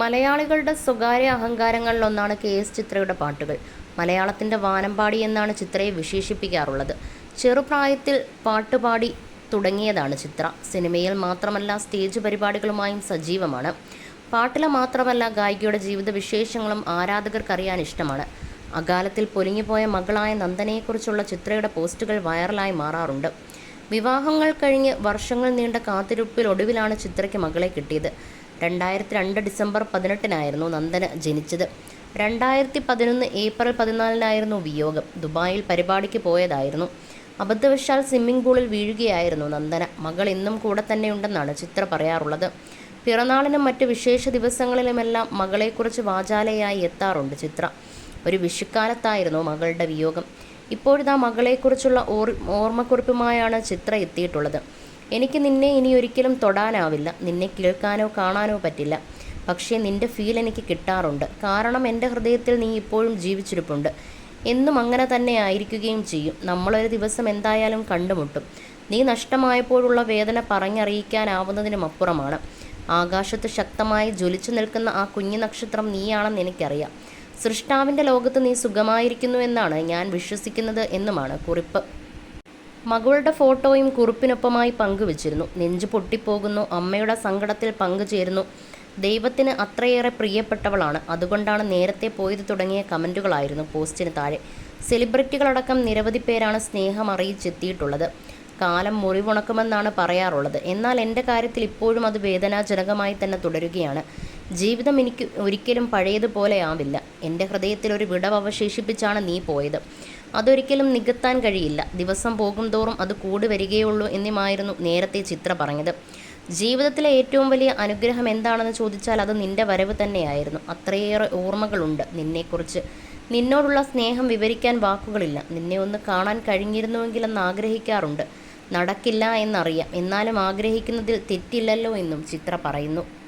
മലയാളികളുടെ സ്വകാര്യ അഹങ്കാരങ്ങളിലൊന്നാണ് K S ചിത്രയുടെ പാട്ടുകൾ. മലയാളത്തിന്റെ വാനമ്പാടി എന്നാണ് ചിത്രയെ വിശേഷിപ്പിക്കാറുള്ളത്. ചെറുപ്രായത്തിൽ പാട്ടുപാടി തുടങ്ങിയതാണ് ചിത്ര. സിനിമയിൽ മാത്രമല്ല സ്റ്റേജ് പരിപാടികളുമായും സജീവമാണ്. പാട്ടിലെ മാത്രമല്ല ഗായികയുടെ ജീവിത വിശേഷങ്ങളും ആരാധകർക്കറിയാൻ ഇഷ്ടമാണ്. അകാലത്തിൽ പൊലിഞ്ഞുപോയ മകളായ നന്ദനയെക്കുറിച്ചുള്ള ചിത്രയുടെ പോസ്റ്റുകൾ വൈറലായി മാറാറുണ്ട്. വിവാഹങ്ങൾ കഴിഞ്ഞ് വർഷങ്ങൾ നീണ്ട കാത്തിരിപ്പിൽ ഒടുവിലാണ് ചിത്രയ്ക്ക് മകളെ കിട്ടിയത്. രണ്ടായിരത്തി രണ്ട് ഡിസംബർ പതിനെട്ടിനായിരുന്നു നന്ദന ജനിച്ചത്. രണ്ടായിരത്തി പതിനൊന്ന് ഏപ്രിൽ പതിനാലിനായിരുന്നു വിയോഗം. ദുബായിൽ പരിപാടിക്ക് പോയതായിരുന്നു. അബദ്ധവശാൽ സ്വിമ്മിംഗ് പൂളിൽ വീഴുകയായിരുന്നു നന്ദന. മകൾ ഇന്നും കൂടെ തന്നെയുണ്ടെന്നാണ് ചിത്ര പറയാറുള്ളത്. പിറന്നാളിനും മറ്റ് വിശേഷ ദിവസങ്ങളിലുമെല്ലാം മകളെക്കുറിച്ച് വാചാലയായി എത്താറുണ്ട് ചിത്ര. ഒരു വിഷുക്കാലത്തായിരുന്നു മകളുടെ വിയോഗം. ഇപ്പോഴിതാ മകളെക്കുറിച്ചുള്ള ഓർ ഓർമ്മക്കുറിപ്പുമായാണ് ചിത്ര എത്തിയിട്ടുള്ളത്. എനിക്ക് നിന്നെ ഇനി ഒരിക്കലും തൊടാനാവില്ല. നിന്നെ കേൾക്കാനോ കാണാനോ പറ്റില്ല. പക്ഷേ നിന്റെ ഫീൽ എനിക്ക് കിട്ടാറുണ്ട്. കാരണം എന്റെ ഹൃദയത്തിൽ നീ ഇപ്പോഴും ജീവിച്ചിരിപ്പുണ്ട്. എന്നും അങ്ങനെ തന്നെ ആയിരിക്കുകയും ചെയ്യും. നമ്മളൊരു ദിവസം എന്തായാലും കണ്ടുമുട്ടും. നീ നഷ്ടമായപ്പോഴുള്ള വേദന പറഞ്ഞറിയിക്കാനാവുന്നതിനും അപ്പുറമാണ്. ആകാശത്ത് ശക്തമായി ജ്വലിച്ചു നിൽക്കുന്ന ആ കുഞ്ഞു നക്ഷത്രം നീയാണെന്ന് എനിക്കറിയാം. സൃഷ്ടാവിന്റെ ലോകത്ത് നീ സുഖമായിരിക്കുന്നു എന്നാണ് ഞാൻ വിശ്വസിക്കുന്നത് എന്നുമാണ് കുറിപ്പ്. മകളുടെ ഫോട്ടോയും കുറിപ്പിനൊപ്പമായി പങ്കുവച്ചിരുന്നു. നെഞ്ചു പൊട്ടിപ്പോകുന്നു. അമ്മയുടെ സങ്കടത്തിൽ പങ്കുചേരുന്നു. ദൈവത്തിന് അത്രയേറെ പ്രിയപ്പെട്ടവളാണ്. അതുകൊണ്ടാണ് നേരത്തെ പോയത് തുടങ്ങിയ കമന്റുകളായിരുന്നു പോസ്റ്റിന് താഴെ. സെലിബ്രിറ്റികളടക്കം നിരവധി പേരാണ് സ്നേഹം അറിയിച്ചെത്തിയിട്ടുള്ളത്. കാലം മുറിവുണക്കുമെന്നാണ് പറയാറുള്ളത്. എന്നാൽ എന്റെ കാര്യത്തിൽ ഇപ്പോഴും അത് വേദനാജനകമായി തന്നെ തുടരുകയാണ്. ജീവിതം എനിക്ക് ഒരിക്കലും പഴയതുപോലെ ആവില്ല. എന്റെ ഹൃദയത്തിൽ ഒരു വിടവ് അവശേഷിപ്പിച്ചാണ് നീ പോയത്. അതൊരിക്കലും നികത്താൻ കഴിയില്ല. ദിവസം പോകും തോറും അത് കൂടി വരികയുള്ളൂ എന്നുമായിരുന്നു നേരത്തെ ചിത്ര പറഞ്ഞത്. ജീവിതത്തിലെ ഏറ്റവും വലിയ അനുഗ്രഹം എന്താണെന്ന് ചോദിച്ചാൽ അത് നിന്റെ വരവ് തന്നെയായിരുന്നു. അത്രയേറെ ഓർമ്മകളുണ്ട് നിന്നെക്കുറിച്ച്. നിന്നോടുള്ള സ്നേഹം വിവരിക്കാൻ വാക്കുകളില്ല. നിന്നെ ഒന്ന് കാണാൻ കഴിഞ്ഞിരുന്നുവെങ്കിലെന്ന് ആഗ്രഹിക്കാറുണ്ട്. നടക്കില്ല എന്നറിയാം. എന്നാലും ആഗ്രഹിക്കുന്നതിൽ തെറ്റില്ലല്ലോ എന്നും ചിത്ര പറയുന്നു.